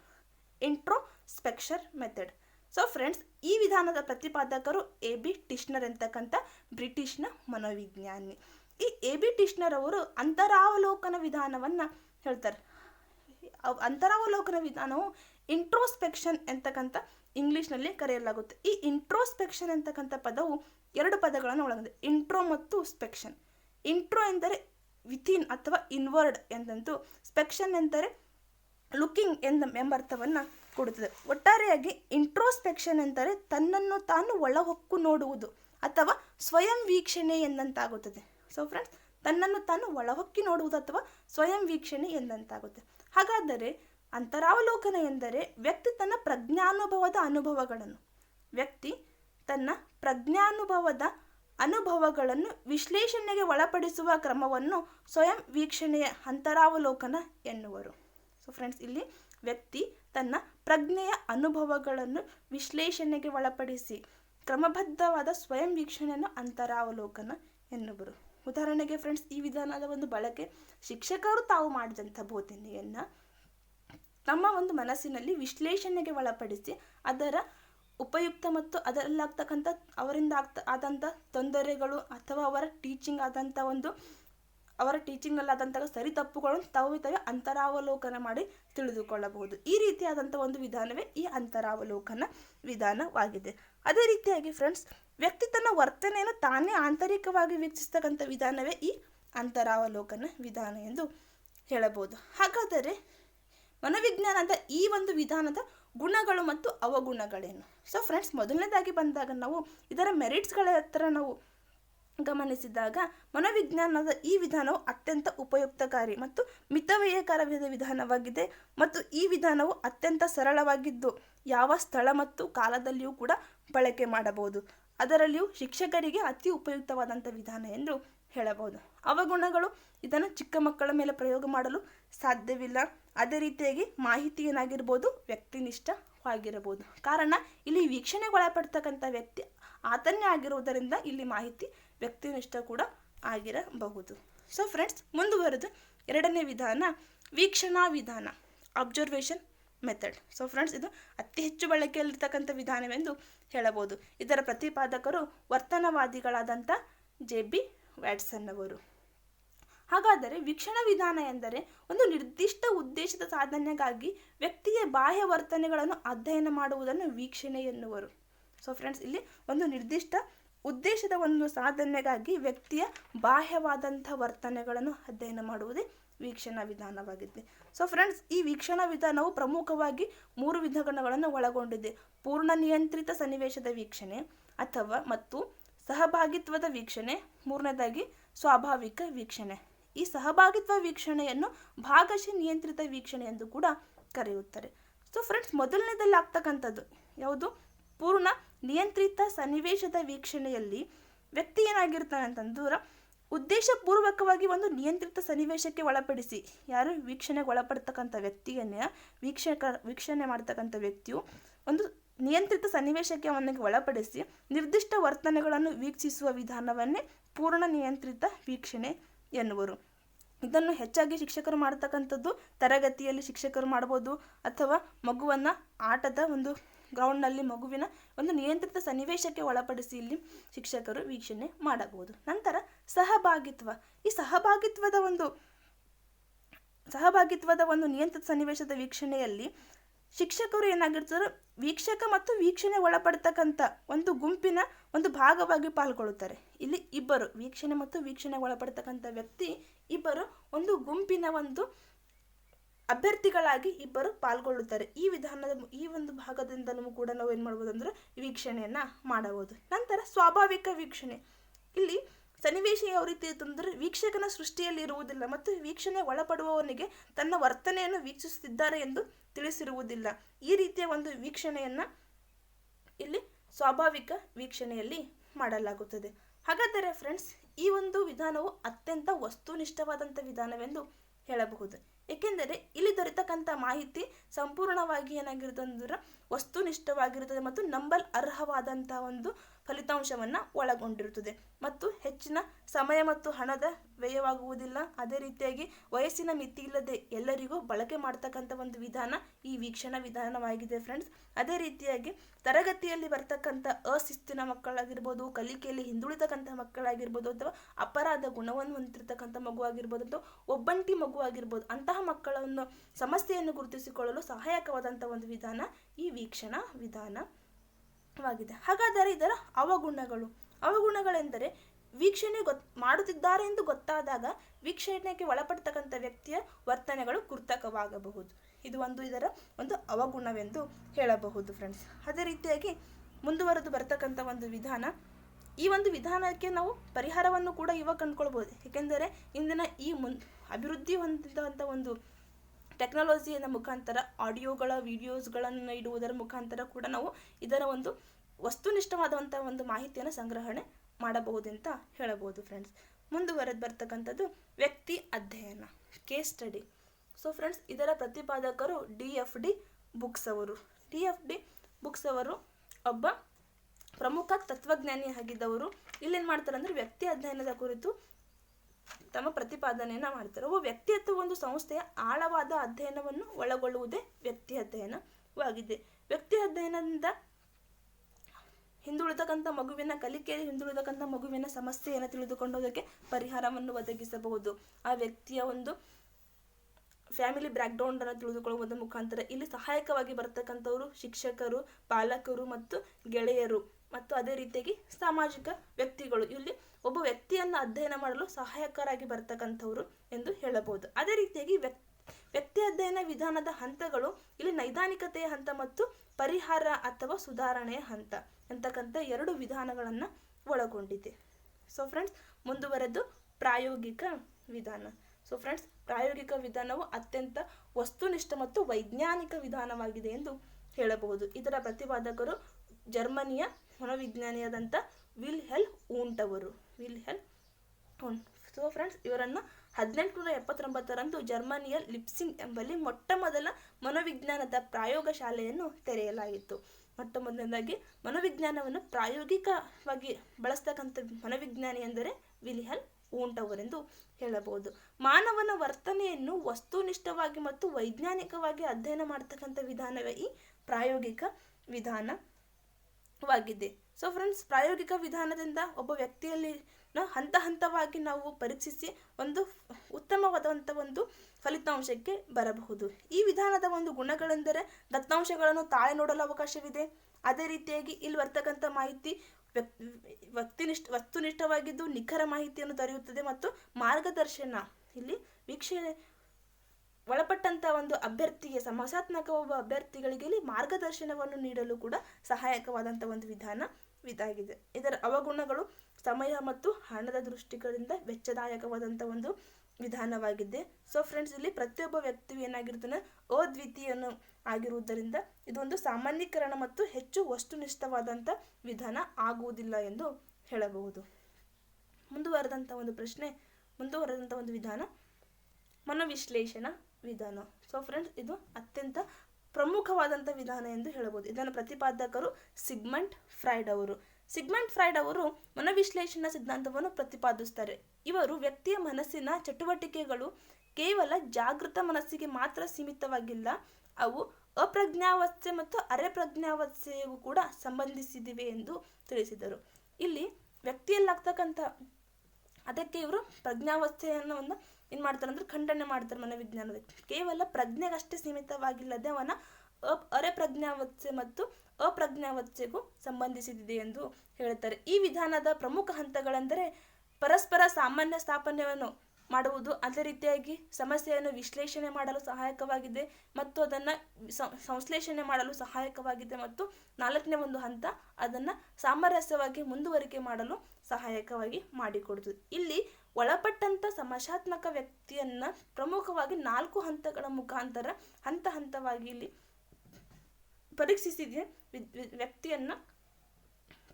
ಇಂಟ್ರೋಸ್ಪೆಕ್ಷರ್ ಮೆಥಡ್ ಸೊ ಫ್ರೆಂಡ್ಸ್ ಈ ವಿಧಾನದ ಪ್ರತಿಪಾದಕರು ಎ ಬಿ ಟಿಶ್ನರ್ ಅಂತಕ್ಕಂಥ ಬ್ರಿಟಿಷ್ನ ಮನೋವಿಜ್ಞಾನಿ. ಈ ಎ ಬಿ ಟಿಶ್ನರ್ ಅವರು ಅಂತರಾವಲೋಕನ ವಿಧಾನವನ್ನು ಹೇಳ್ತಾರೆ. ಅಂತರಾವಲೋಕನ ವಿಧಾನವು ಇಂಟ್ರೋಸ್ಪೆಕ್ಷನ್ ಎಂತಕ್ಕಂಥ ಇಂಗ್ಲೀಷ್ನಲ್ಲಿ ಕರೆಯಲಾಗುತ್ತೆ. ಈ ಇಂಟ್ರೋಸ್ಪೆಕ್ಷನ್ ಅಂತಕ್ಕಂಥ ಪದವು ಎರಡು ಪದಗಳನ್ನು ಒಳಗೊಂಡಿದೆ. ಇಂಟ್ರೋ ಮತ್ತು ಸ್ಪೆಕ್ಷನ್ ಇಂಟ್ರೋ ಎಂದರೆ ವಿಥಿನ್ ಅಥವಾ ಇನ್ವರ್ಡ್ ಎಂದಂತೂ ಸ್ಪೆಕ್ಷನ್ ಎಂದರೆ ಲುಕಿಂಗ್ ಎಂದ ಎಂಬರ್ಥವನ್ನು ಕೊಡುತ್ತದೆ. ಒಟ್ಟಾರೆಯಾಗಿ ಇಂಟ್ರೋಸ್ಪೆಕ್ಷನ್ ಎಂದರೆ ತನ್ನನ್ನು ತಾನು ಒಳಹೊಕ್ಕು ನೋಡುವುದು ಅಥವಾ ಸ್ವಯಂ ವೀಕ್ಷಣೆ ಎಂದಂತಾಗುತ್ತದೆ. ಸೊ ಫ್ರೆಂಡ್ಸ್ ತನ್ನನ್ನು ತಾನು ಒಳಹೊಕ್ಕಿ ನೋಡುವುದು ಅಥವಾ ಸ್ವಯಂ ವೀಕ್ಷಣೆ ಎಂದಂತಾಗುತ್ತೆ. ಹಾಗಾದರೆ ಅಂತರಾವಲೋಕನ ಎಂದರೆ ವ್ಯಕ್ತಿ ತನ್ನ ಪ್ರಜ್ಞಾನುಭವದ ಅನುಭವಗಳನ್ನು, ವ್ಯಕ್ತಿ ತನ್ನ ಪ್ರಜ್ಞಾನುಭವದ ಅನುಭವಗಳನ್ನು ವಿಶ್ಲೇಷಣೆಗೆ ಒಳಪಡಿಸುವ ಕ್ರಮವನ್ನು ಸ್ವಯಂ ವೀಕ್ಷಣೆಯ ಅಂತರಾವಲೋಕನ ಎನ್ನುವರು. ಸೊ ಫ್ರೆಂಡ್ಸ್ ಇಲ್ಲಿ ವ್ಯಕ್ತಿ ತನ್ನ ಪ್ರಜ್ಞೆಯ ಅನುಭವಗಳನ್ನು ವಿಶ್ಲೇಷಣೆಗೆ ಒಳಪಡಿಸಿ ಕ್ರಮಬದ್ಧವಾದ ಸ್ವಯಂ ವೀಕ್ಷಣೆಯನ್ನು ಅಂತರಾವಲೋಕನ ಎನ್ನುವರು. ಉದಾಹರಣೆಗೆ ಫ್ರೆಂಡ್ಸ್ ಈ ವಿಧಾನದ ಒಂದು ಬಳಕೆ ಶಿಕ್ಷಕರು ತಾವು ಮಾಡಿದಂಥ ಬೋಧನೆಯನ್ನು ತಮ್ಮ ಒಂದು ಮನಸ್ಸಿನಲ್ಲಿ ವಿಶ್ಲೇಷಣೆಗೆ ಒಳಪಡಿಸಿ ಅದರ ಉಪಯುಕ್ತ ಮತ್ತು ಅದರಲ್ಲಾಗ್ತಕ್ಕಂಥ ಅವರಿಂದ ಆಗ್ತ ಆದಂಥ ತೊಂದರೆಗಳು ಅಥವಾ ಅವರ ಟೀಚಿಂಗ್ ಆದಂಥ ಒಂದು ಅವರ ಟೀಚಿಂಗ್ನಲ್ಲಾದಂತಹ ಸರಿ ತಪ್ಪುಗಳನ್ನು ತಾವು ತಾವೇ ಅಂತರಾವಲೋಕನ ಮಾಡಿ ತಿಳಿದುಕೊಳ್ಳಬಹುದು. ಈ ರೀತಿಯಾದಂಥ ಒಂದು ವಿಧಾನವೇ ಈ ಅಂತರಾವಲೋಕನ ವಿಧಾನವಾಗಿದೆ. ಅದೇ ರೀತಿಯಾಗಿ ಫ್ರೆಂಡ್ಸ್ ವ್ಯಕ್ತಿ ತನ್ನ ವರ್ತನೆಯನ್ನು ತಾನೇ ಆಂತರಿಕವಾಗಿ ವೀಕ್ಷಿಸ್ತಕ್ಕಂಥ ವಿಧಾನವೇ ಈ ಅಂತರಾವಲೋಕನ ವಿಧಾನ ಎಂದು ಹೇಳಬಹುದು. ಹಾಗಾದರೆ ಮನೋವಿಜ್ಞಾನದ ಈ ಒಂದು ವಿಧಾನದ ಗುಣಗಳು ಮತ್ತು ಅವಗುಣಗಳೇನು? ಸೊ ಫ್ರೆಂಡ್ಸ್ ಮೊದಲನೇದಾಗಿ ಬಂದಾಗ ನಾವು ಇದರ ಮೆರಿಟ್ಸ್ಗಳ ಹತ್ರ ನಾವು ಗಮನಿಸಿದಾಗ ಮನೋವಿಜ್ಞಾನದ ಈ ವಿಧಾನವು ಅತ್ಯಂತ ಉಪಯುಕ್ತಕಾರಿ ಮತ್ತು ಮಿತವ್ಯಯಕರವಾದ ವಿಧಾನವಾಗಿದೆ ಮತ್ತು ಈ ವಿಧಾನವು ಅತ್ಯಂತ ಸರಳವಾಗಿದ್ದು ಯಾವ ಸ್ಥಳ ಮತ್ತು ಕಾಲದಲ್ಲಿಯೂ ಕೂಡ ಬಳಕೆ ಮಾಡಬಹುದು. ಅದರಲ್ಲಿಯೂ ಶಿಕ್ಷಕರಿಗೆ ಅತಿ ಉಪಯುಕ್ತವಾದಂಥ ವಿಧಾನ ಎಂದು ಹೇಳಬಹುದು. ಅವಗುಣಗಳು ಇದನ್ನು ಚಿಕ್ಕ ಮಕ್ಕಳ ಮೇಲೆ ಪ್ರಯೋಗ ಮಾಡಲು ಸಾಧ್ಯವಿಲ್ಲ. ಅದೇ ರೀತಿಯಾಗಿ ಮಾಹಿತಿ ಏನಾಗಿರ್ಬೋದು ವ್ಯಕ್ತಿನಿಷ್ಠವಾಗಿರಬಹುದು ಕಾರಣ, ಇಲ್ಲಿ ವೀಕ್ಷಣೆಗೆ ಒಳಪಡ್ತಕ್ಕಂಥ ವ್ಯಕ್ತಿ ಆತನ್ನೇ ಆಗಿರುವುದರಿಂದ ಇಲ್ಲಿ ಮಾಹಿತಿ ವ್ಯಕ್ತಿನಿಷ್ಠ ಕೂಡ ಆಗಿರಬಹುದು. ಸೊ ಫ್ರೆಂಡ್ಸ್ ಮುಂದುವರೆದು ಎರಡನೇ ವಿಧಾನ, ವೀಕ್ಷಣಾ ವಿಧಾನ ಅಬ್ಸರ್ವೇಷನ್ ಮೆಥಡ್ ಸೊ ಫ್ರೆಂಡ್ಸ್ ಇದು ಅತಿ ಹೆಚ್ಚು ಬಳಕೆಯಲ್ಲಿರ್ತಕ್ಕಂಥ ವಿಧಾನವೆಂದು ಹೇಳಬಹುದು. ಇದರ ಪ್ರತಿಪಾದಕರು ವರ್ತನವಾದಿಗಳಾದಂಥ ಜೆ ಬಿ ವ್ಯಾಟ್ಸನ್ ಅವರು ಹಾಗಾದರೆ ವೀಕ್ಷಣಾ ವಿಧಾನ ಎಂದರೆ ಒಂದು ನಿರ್ದಿಷ್ಟ ಉದ್ದೇಶದ ಸಾಧನೆಗಾಗಿ ವ್ಯಕ್ತಿಯ ಬಾಹ್ಯ ವರ್ತನೆಗಳನ್ನು ಅಧ್ಯಯನ ಮಾಡುವುದನ್ನು ವೀಕ್ಷಣೆ ಎನ್ನುವರು. ಸೊ ಫ್ರೆಂಡ್ಸ್ ಇಲ್ಲಿ ಒಂದು ನಿರ್ದಿಷ್ಟ ಉದ್ದೇಶದ ಒಂದು ಸಾಧನೆಗಾಗಿ ವ್ಯಕ್ತಿಯ ಬಾಹ್ಯವಾದಂಥ ವರ್ತನೆಗಳನ್ನು ಅಧ್ಯಯನ ಮಾಡುವುದೇ ವೀಕ್ಷಣಾ ವಿಧಾನವಾಗಿದೆ. ಸೊ ಫ್ರೆಂಡ್ಸ್ ಈ ವೀಕ್ಷಣಾ ವಿಧಾನವು ಪ್ರಮುಖವಾಗಿ ಮೂರು ವಿಧಗಳನ್ನು ಒಳಗೊಂಡಿದೆ. ಪೂರ್ಣ ನಿಯಂತ್ರಿತ ಸನ್ನಿವೇಶದ ವೀಕ್ಷಣೆ ಅಥವಾ ಮತ್ತು ಸಹಭಾಗಿತ್ವದ ವೀಕ್ಷಣೆ, ಮೂರನೇದಾಗಿ ಸ್ವಾಭಾವಿಕ ವೀಕ್ಷಣೆ. ಈ ಸಹಭಾಗಿತ್ವ ವೀಕ್ಷಣೆಯನ್ನು ಭಾಗಶಃ ನಿಯಂತ್ರಿತ ವೀಕ್ಷಣೆ ಎಂದು ಕೂಡ ಕರೆಯುತ್ತಾರೆ. ಸೊ ಫ್ರೆಂಡ್ಸ್ ಮೊದಲನೇದಲ್ಲಿ ಆಗ್ತಕ್ಕಂಥದ್ದು ಯಾವುದು? ಪೂರ್ಣ ನಿಯಂತ್ರಿತ ಸನ್ನಿವೇಶದ ವೀಕ್ಷಣೆಯಲ್ಲಿ ವ್ಯಕ್ತಿ ಏನಾಗಿರ್ತಾನೆ ಅಂತಂದ್ರೆ ಉದ್ದೇಶಪೂರ್ವಕವಾಗಿ ಒಂದು ನಿಯಂತ್ರಿತ ಸನ್ನಿವೇಶಕ್ಕೆ ಒಳಪಡಿಸಿ, ಯಾರು ವೀಕ್ಷಣೆಗೆ ಒಳಪಡ್ತಕ್ಕಂಥ ವ್ಯಕ್ತಿಯನ್ನೇ, ವೀಕ್ಷಕ, ವೀಕ್ಷಣೆ ಮಾಡ್ತಕ್ಕಂಥ ವ್ಯಕ್ತಿಯು ಒಂದು ನಿಯಂತ್ರಿತ ಸನ್ನಿವೇಶಕ್ಕೆ ಅವನಿಗೆ ಒಳಪಡಿಸಿ ನಿರ್ದಿಷ್ಟ ವರ್ತನೆಗಳನ್ನು ವೀಕ್ಷಿಸುವ ವಿಧಾನವನ್ನೇ ಪೂರ್ಣ ನಿಯಂತ್ರಿತ ವೀಕ್ಷಣೆ ಎನ್ನುವರು. ಇದನ್ನು ಹೆಚ್ಚಾಗಿ ಶಿಕ್ಷಕರು ಮಾಡ್ತಕ್ಕಂಥದ್ದು ತರಗತಿಯಲ್ಲಿ ಶಿಕ್ಷಕರು ಮಾಡ್ಬೋದು ಅಥವಾ ಮಗುವನ್ನು ಆಟದ ಒಂದು ಗ್ರೌಂಡ್ನಲ್ಲಿ ಮಗುವಿನ ಒಂದು ನಿಯಂತ್ರಿತ ಸನ್ನಿವೇಶಕ್ಕೆ ಒಳಪಡಿಸಿ ಇಲ್ಲಿ ಶಿಕ್ಷಕರು ವೀಕ್ಷಣೆ ಮಾಡಬಹುದು. ನಂತರ ಸಹಭಾಗಿತ್ವ. ಈ ಸಹಭಾಗಿತ್ವದ ಒಂದು ಸಹಭಾಗಿತ್ವದ ಒಂದು ನಿಯಂತ್ರಿತ ಸನ್ನಿವೇಶದ ವೀಕ್ಷಣೆಯಲ್ಲಿ ಶಿಕ್ಷಕರು ಏನಾಗಿರ್ತಾರೆ ವೀಕ್ಷಕ ಮತ್ತು ವೀಕ್ಷಣೆ ಒಳಪಡ್ತಕ್ಕಂಥ ಒಂದು ಗುಂಪಿನ ಒಂದು ಭಾಗವಾಗಿ ಪಾಲ್ಗೊಳ್ಳುತ್ತಾರೆ. ಇಲ್ಲಿ ಇಬ್ಬರು ವೀಕ್ಷಣೆ ಮತ್ತು ವೀಕ್ಷಣೆ ಒಳಪಡ್ತಕ್ಕಂಥ ವ್ಯಕ್ತಿ ಇಬ್ಬರು ಒಂದು ಗುಂಪಿನ ಒಂದು ಅಭ್ಯರ್ಥಿಗಳಾಗಿ ಇಬ್ಬರು ಪಾಲ್ಗೊಳ್ಳುತ್ತಾರೆ. ಈ ವಿಧಾನದ ಈ ಒಂದು ಭಾಗದಿಂದಲೂ ಕೂಡ ನಾವು ಏನು ಮಾಡ್ಬೋದು ಅಂದ್ರೆ ವೀಕ್ಷಣೆಯನ್ನು ಮಾಡಬಹುದು. ನಂತರ ಸ್ವಾಭಾವಿಕ ವೀಕ್ಷಣೆ. ಇಲ್ಲಿ ಸನ್ನಿವೇಶ ಯಾವ ರೀತಿ ಇತ್ತಂದ್ರೆ ವೀಕ್ಷಕನ ಸೃಷ್ಟಿಯಲ್ಲಿ ಇರುವುದಿಲ್ಲ ಮತ್ತು ವೀಕ್ಷಣೆ ಒಳಪಡುವವನಿಗೆ ತನ್ನ ವರ್ತನೆಯನ್ನು ವೀಕ್ಷಿಸುತ್ತಿದ್ದಾರೆ ಎಂದು ತಿಳಿಸಿರುವುದಿಲ್ಲ. ಈ ರೀತಿಯ ಒಂದು ವೀಕ್ಷಣೆಯನ್ನು ಇಲ್ಲಿ ಸ್ವಾಭಾವಿಕ ವೀಕ್ಷಣೆಯಲ್ಲಿ ಮಾಡಲಾಗುತ್ತದೆ. ಹಾಗಾದರೆ ಫ್ರೆಂಡ್ಸ್ ಈ ಒಂದು ವಿಧಾನವು ಅತ್ಯಂತ ವಸ್ತುನಿಷ್ಠವಾದಂಥ ವಿಧಾನವೆಂದು ಹೇಳಬಹುದು. ಏಕೆಂದರೆ ಇಲ್ಲಿ ದೊರೆತಕ್ಕಂಥ ಮಾಹಿತಿ ಸಂಪೂರ್ಣವಾಗಿ ಏನಾಗಿರುತ್ತೆ ಅಂದ್ರೆ ವಸ್ತುನಿಷ್ಠವಾಗಿರುತ್ತದೆ ಮತ್ತು ನಂಬಲ್ ಅರ್ಹವಾದಂಥ ಒಂದು ಫಲಿತಾಂಶವನ್ನು ಒಳಗೊಂಡಿರುತ್ತದೆ. ಮತ್ತು ಹೆಚ್ಚಿನ ಸಮಯ ಮತ್ತು ಹಣದ ವ್ಯಯವಾಗುವುದಿಲ್ಲ. ಅದೇ ರೀತಿಯಾಗಿ ವಯಸ್ಸಿನ ಮಿತಿ ಇಲ್ಲದೆ ಎಲ್ಲರಿಗೂ ಬಳಕೆ ಮಾಡ್ತಕ್ಕಂಥ ಒಂದು ವಿಧಾನ ಈ ವೀಕ್ಷಣಾ ವಿಧಾನವಾಗಿದೆ ಫ್ರೆಂಡ್ಸ್ ಅದೇ ರೀತಿಯಾಗಿ ತರಗತಿಯಲ್ಲಿ ಬರ್ತಕ್ಕಂಥ ಅಶಿಸ್ತಿನ ಮಕ್ಕಳಾಗಿರ್ಬೋದು, ಕಲಿಕೆಯಲ್ಲಿ ಹಿಂದುಳಿತಕ್ಕಂಥ ಮಕ್ಕಳಾಗಿರ್ಬೋದು ಅಥವಾ ಅಪರಾಧ ಗುಣವನ್ನು ಹೊಂದಿರತಕ್ಕಂಥ ಮಗು ಆಗಿರ್ಬೋದು ಅಥವಾ ಒಬ್ಬಂಟಿ ಮಗು ಆಗಿರ್ಬೋದು, ಅಂತಹ ಮಕ್ಕಳನ್ನು ಸಮಸ್ಯೆಯನ್ನು ಗುರುತಿಸಿಕೊಳ್ಳಲು ಸಹಾಯಕವಾದಂಥ ಒಂದು ವಿಧಾನ ಈ ವೀಕ್ಷಣಾ ವಿಧಾನವಾಗಿದೆ ಹಾಗಾದರೆ ಇದರ ಅವಗುಣಗಳು. ಅವಗುಣಗಳೆಂದರೆ ವೀಕ್ಷಣೆ ಗೊತ್, ಮಾಡುತ್ತಿದ್ದಾರೆ ಎಂದು ಗೊತ್ತಾದಾಗ ವೀಕ್ಷಣೆಗೆ ಒಳಪಡ್ತಕ್ಕಂಥ ವ್ಯಕ್ತಿಯ ವರ್ತನೆಗಳು ಕೃತಕವಾಗಬಹುದು. ಇದು ಒಂದು ಇದರ ಒಂದು ಅವಗುಣವೆಂದು ಹೇಳಬಹುದು ಫ್ರೆಂಡ್ಸ್ ಅದೇ ರೀತಿಯಾಗಿ ಮುಂದುವರೆದು ಬರ್ತಕ್ಕಂಥ ಒಂದು ವಿಧಾನ, ಈ ಒಂದು ವಿಧಾನಕ್ಕೆ ನಾವು ಪರಿಹಾರವನ್ನು ಕೂಡ ಇವಾಗ ಕಂಡುಕೊಳ್ಬೋದು ಏಕೆಂದರೆ ಇಂದಿನ ಈ ಮುನ್, ಅಭಿವೃದ್ಧಿ ಹೊಂದಿದಂಥ ಒಂದು ಟೆಕ್ನಾಲಜಿಯ ಮುಖಾಂತರ ಆಡಿಯೋಗಳ, ವಿಡಿಯೋಸ್ಗಳನ್ನು ಇಡುವುದರ ಮುಖಾಂತರ ಕೂಡ ನಾವು ಇದರ ಒಂದು ವಸ್ತುನಿಷ್ಠವಾದಂಥ ಒಂದು ಮಾಹಿತಿಯನ್ನು ಸಂಗ್ರಹಣೆ ಮಾಡಬಹುದಂತ ಹೇಳಬಹುದು ಫ್ರೆಂಡ್ಸ್. ಮುಂದುವರೆದು ಬರ್ತಕ್ಕಂಥದ್ದು ವ್ಯಕ್ತಿ ಅಧ್ಯಯನ, ಕೇಸ್ ಸ್ಟಡಿ. ಸೊ ಫ್ರೆಂಡ್ಸ್, ಇದರ ಪ್ರತಿಪಾದಕರು ಡಿ ಎಫ್ ಡಿ ಬುಕ್ಸ್ ಅವರು. ಡಿ ಎಫ್ ಡಿ ಬುಕ್ಸ್ ಅವರು ಒಬ್ಬ ಪ್ರಮುಖ ತತ್ವಜ್ಞಾನಿ ಆಗಿದ್ದವರು. ಇಲ್ಲೇನು ಮಾಡ್ತಾರೆ ಅಂದರೆ ವ್ಯಕ್ತಿ ಅಧ್ಯಯನದ ಕುರಿತು ತಮ್ಮ ಪ್ರತಿಪಾದನೆಯನ್ನು ಮಾಡ್ತಾರೆ. ಒಬ್ಬ ವ್ಯಕ್ತಿ ಅಥವಾ ಒಂದು ಸಂಸ್ಥೆಯ ಆಳವಾದ ಅಧ್ಯಯನವನ್ನು ಒಳಗೊಳ್ಳುವುದೇ ವ್ಯಕ್ತಿ ಅಧ್ಯಯನವಾಗಿದೆ ವ್ಯಕ್ತಿ ಅಧ್ಯಯನದಿಂದ ಹಿಂದುಳಿದಕ್ಕಂಥ ಮಗುವಿನ ಕಲಿಕೆಯಲ್ಲಿ ಹಿಂದುಳಿದಕ್ಕಂಥ ಮಗುವಿನ ಸಮಸ್ಯೆಯನ್ನು ತಿಳಿದುಕೊಂಡೋದಕ್ಕೆ ಪರಿಹಾರವನ್ನು ಒದಗಿಸಬಹುದು. ಆ ವ್ಯಕ್ತಿಯ ಒಂದು ಫ್ಯಾಮಿಲಿ ಬ್ಯಾಕ್ಗ್ರೌಂಡನ್ನು ತಿಳಿದುಕೊಳ್ಳುವುದರ ಮುಖಾಂತರ ಇಲ್ಲಿ ಸಹಾಯಕವಾಗಿ ಬರ್ತಕ್ಕಂಥವರು ಶಿಕ್ಷಕರು, ಪಾಲಕರು ಮತ್ತು ಗೆಳೆಯರು. ಮತ್ತು ಅದೇ ರೀತಿಯಾಗಿ ಸಾಮಾಜಿಕ ವ್ಯಕ್ತಿಗಳು. ಇಲ್ಲಿ ಒಬ್ಬ ವ್ಯಕ್ತಿಯನ್ನು ಅಧ್ಯಯನ ಮಾಡಲು ಸಹಾಯಕರಾಗಿ ಬರ್ತಕ್ಕಂಥವ್ರು ಎಂದು ಹೇಳಬಹುದು. ಅದೇ ರೀತಿಯಾಗಿ ವ್ಯಕ್ತಿ ಅಧ್ಯಯನ ವಿಧಾನದ ಹಂತಗಳು ಇಲ್ಲಿ ನೈದಾನಿಕತೆಯ ಹಂತ ಮತ್ತು ಪರಿಹಾರ ಅಥವಾ ಸುಧಾರಣೆಯ ಹಂತ ಅಂತಕ್ಕಂಥ ಎರಡು ವಿಧಾನಗಳನ್ನು ಒಳಗೊಂಡಿದೆ. ಸೊ ಫ್ರೆಂಡ್ಸ್ ಮುಂದುವರೆದು ಪ್ರಾಯೋಗಿಕ ವಿಧಾನ. ಸೊ ಫ್ರೆಂಡ್ಸ್ ಪ್ರಾಯೋಗಿಕ ವಿಧಾನವು ಅತ್ಯಂತ ವಸ್ತುನಿಷ್ಠ ಮತ್ತು ವೈಜ್ಞಾನಿಕ ವಿಧಾನವಾಗಿದೆ ಎಂದು ಹೇಳಬಹುದು. ಇದರ ಪ್ರತಿಪಾದಕರು ಜರ್ಮನಿಯ ಮನೋವಿಜ್ಞಾನಿಯಾದಂಥ ವಿಲ್ ಹೆಲ್ ಊಂಟ್ ಅವರು Wilhelm Wundt so friends ಇವರನ್ನು ಹದಿನೆಂಟುನೂರ ಎಪ್ಪತ್ತೊಂಬತ್ತರಂದು ಜರ್ಮನಿಯ ಲಿಪ್ಸಿಂಗ್ ಎಂಬಲ್ಲಿ ಮೊಟ್ಟ ಮೊದಲ ಮನೋವಿಜ್ಞಾನದ ಪ್ರಯೋಗ ಶಾಲೆಯನ್ನು ತೆರೆಯಲಾಯಿತು. ಮೊಟ್ಟ ಮೊದಲನೇದಾಗಿ ಮನೋವಿಜ್ಞಾನವನ್ನು ಪ್ರಾಯೋಗಿಕವಾಗಿ ಬಳಸ್ತಕ್ಕಂಥ ಮನೋವಿಜ್ಞಾನಿ ಎಂದರೆ ವಿಲಿಹಲ್ ಊಂಟವರೆಂದು ಹೇಳಬಹುದು. ಮಾನವನ ವರ್ತನೆಯನ್ನು ವಸ್ತುನಿಷ್ಠವಾಗಿ ಮತ್ತು ವೈಜ್ಞಾನಿಕವಾಗಿ ಅಧ್ಯಯನ ಮಾಡ್ತಕ್ಕಂಥ ವಿಧಾನವೇ ಈ ಪ್ರಾಯೋಗಿಕ ವಿಧಾನವಾಗಿದೆ ಸೊ ಫ್ರೆಂಡ್ಸ್ ಪ್ರಾಯೋಗಿಕ ವಿಧಾನದಿಂದ ಒಬ್ಬ ವ್ಯಕ್ತಿಯಲ್ಲಿ ಹಂತ ಹಂತವಾಗಿ ನಾವು ಪರೀಕ್ಷಿಸಿ ಒಂದು ಉತ್ತಮವಾದಂಥ ಒಂದು ಫಲಿತಾಂಶಕ್ಕೆ ಬರಬಹುದು. ಈ ವಿಧಾನದ ಒಂದು ಗುಣಗಳೆಂದರೆ ದತ್ತಾಂಶಗಳನ್ನು ತಾಳೆ ನೋಡಲು ಅವಕಾಶವಿದೆ. ಅದೇ ರೀತಿಯಾಗಿ ಇಲ್ಲಿ ಬರ್ತಕ್ಕಂಥ ಮಾಹಿತಿ ವ್ಯಕ್ತಿ, ವ್ಯಕ್ತಿನಿಷ್ಠ, ವಸ್ತುನಿಷ್ಠವಾಗಿದ್ದು ನಿಖರ ಮಾಹಿತಿಯನ್ನು ದೊರೆಯುತ್ತದೆ ಮತ್ತು ಮಾರ್ಗದರ್ಶನ, ಇಲ್ಲಿ ವೀಕ್ಷಣೆ ಒಳಪಟ್ಟಂತ ಒಂದು ಅಭ್ಯರ್ಥಿಗೆ, ಸಮಸ್ಯಾತ್ಮಕ ಒಬ್ಬ ಅಭ್ಯರ್ಥಿಗಳಿಗೆ ಇಲ್ಲಿ ಮಾರ್ಗದರ್ಶನವನ್ನು ನೀಡಲು ಕೂಡ ಸಹಾಯಕವಾದಂಥ ಒಂದು ವಿಧಾನ ಇದಾಗಿದೆ. ಇದರ ಅವಗುಣಗಳು ಸಮಯ ಮತ್ತು ಹಣದ ದೃಷ್ಟಿಗಳಿಂದ ವೆಚ್ಚದಾಯಕವಾದಂಥ ಒಂದು ವಿಧಾನವಾಗಿದೆ. ಸೊ ಫ್ರೆಂಡ್ಸ್ ಇಲ್ಲಿ ಪ್ರತಿಯೊಬ್ಬ ವ್ಯಕ್ತಿಯು ಏನಾಗಿರ್ತಾನೆ ಅದ್ವಿತೀಯನು ಆಗಿರುವುದರಿಂದ ಇದೊಂದು ಸಾಮಾನ್ಯೀಕರಣ ಮತ್ತು ಹೆಚ್ಚು ವಸ್ತುನಿಷ್ಠವಾದಂತ ವಿಧಾನ ಆಗುವುದಿಲ್ಲ ಎಂದು ಹೇಳಬಹುದು. ಮುಂದುವರೆದಂಥ ಒಂದು ಪ್ರಶ್ನೆ ಮುಂದುವರೆದಂಥ ಒಂದು ವಿಧಾನ ಮನೋವಿಶ್ಲೇಷಣಾ. ವಿಧಾನ. ಸೊ ಫ್ರೆಂಡ್ಸ್ ಇದು ಅತ್ಯಂತ ಪ್ರಮುಖವಾದಂಥ ವಿಧಾನ ಎಂದು ಹೇಳಬಹುದು. ಇದನ್ನು ಪ್ರತಿಪಾದಕರು ಸಿಗ್ಮೆಂಟ್ ಫ್ರೈಡ್ ಅವರು. ಸಿಗ್ಮೆಂಟ್ ಫ್ರೈಡ್ ಅವರು ಮನೋವಿಶ್ಲೇಷಣಾ ಸಿದ್ಧಾಂತವನ್ನು ಪ್ರತಿಪಾದಿಸ್ತಾರೆ. ಇವರು ವ್ಯಕ್ತಿಯ ಮನಸ್ಸಿನ ಚಟುವಟಿಕೆಗಳು ಕೇವಲ ಜಾಗೃತ ಮನಸ್ಸಿಗೆ ಮಾತ್ರ ಸೀಮಿತವಾಗಿಲ್ಲ, ಅವು ಅಪ್ರಜ್ಞಾವಸ್ಥೆ ಮತ್ತು ಅರೆಪ್ರಜ್ಞಾವಸ್ಥೆಗೂ ಕೂಡ ಸಂಬಂಧಿಸಿದಿವೆ ಎಂದು ತಿಳಿಸಿದರು. ಇಲ್ಲಿ ವ್ಯಕ್ತಿಯಲ್ಲಾಗ್ತಕ್ಕಂಥ, ಅದಕ್ಕೆ ಇವರು ಪ್ರಜ್ಞಾವಸ್ಥೆಯನ್ನು ಒಂದು ಏನು ಮಾಡ್ತಾರೆ ಅಂದ್ರೆ ಖಂಡನೆ ಮಾಡ್ತಾರೆ ಮನೋವಿಜ್ಞಾನದ ಕೇವಲ ಪ್ರಜ್ಞೆಗಷ್ಟೇ ಸೀಮಿತವಾಗಿಲ್ಲದೆ ಅವನ ಅಪ್ ಮತ್ತು ಅಪ್ರಜ್ಞಾವತ್ಸೆಗೂ ಸಂಬಂಧಿಸಿದೆ ಎಂದು ಹೇಳುತ್ತಾರೆ ಈ ವಿಧಾನದ ಪ್ರಮುಖ ಹಂತಗಳೆಂದರೆ ಪರಸ್ಪರ ಸಾಮಾನ್ಯ ಸ್ಥಾಪನೆಯನ್ನು ಮಾಡುವುದು, ಅದೇ ರೀತಿಯಾಗಿ ಸಮಸ್ಯೆಯನ್ನು ವಿಶ್ಲೇಷಣೆ ಮಾಡಲು ಸಹಾಯಕವಾಗಿದೆ ಮತ್ತು ಅದನ್ನು ಸಂಶ್ಲೇಷಣೆ ಮಾಡಲು ಸಹಾಯಕವಾಗಿದೆ ಮತ್ತು ನಾಲ್ಕನೇ ಒಂದು ಹಂತ ಅದನ್ನು ಸಾಮರಸ್ಯವಾಗಿ ಮುಂದುವರಿಕೆ ಮಾಡಲು ಸಹಾಯಕವಾಗಿ ಮಾಡಿಕೊಡುತ್ತದೆ. ಇಲ್ಲಿ ಒಳಪಟ್ಟಂಥ ಸಮಶಾತ್ಮಕ ವ್ಯಕ್ತಿಯನ್ನ ಪ್ರಮುಖವಾಗಿ ನಾಲ್ಕು ಹಂತಗಳ ಮುಖಾಂತರ ಹಂತ ಹಂತವಾಗಿ ಇಲ್ಲಿ ಪರೀಕ್ಷಿಸಿದೆ ವ್ಯಕ್ತಿಯನ್ನ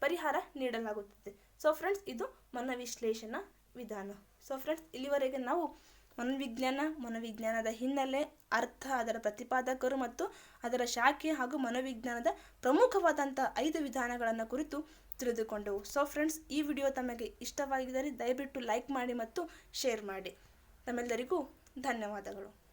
ಪರಿಹಾರ ನೀಡಲಾಗುತ್ತದೆ. ಸೊ ಫ್ರೆಂಡ್ಸ್ ಇದು ಮನೋವಿಶ್ಲೇಷಣಾ ವಿಧಾನ. ಸೊ ಫ್ರೆಂಡ್ಸ್ ಇಲ್ಲಿವರೆಗೆ ನಾವು ಮನೋವಿಜ್ಞಾನ, ಮನೋವಿಜ್ಞಾನದ ಹಿನ್ನೆಲೆ, ಅರ್ಥ, ಅದರ ಪ್ರತಿಪಾದಕರು ಮತ್ತು ಅದರ ಶಾಖೆ ಹಾಗೂ ಮನೋವಿಜ್ಞಾನದ ಪ್ರಮುಖವಾದಂಥ ಐದು ವಿಧಾನಗಳನ್ನು ಕುರಿತು ತಿಳಿದುಕೊಂಡೆವು. ಸೊ ಫ್ರೆಂಡ್ಸ್ ಈ ವಿಡಿಯೋ ತಮಗೆ ಇಷ್ಟವಾಗಿದ್ದರೆ ದಯವಿಟ್ಟು ಲೈಕ್ ಮಾಡಿ ಮತ್ತು ಶೇರ್ ಮಾಡಿ. ತಮ್ಮೆಲ್ಲರಿಗೂ ಧನ್ಯವಾದಗಳು.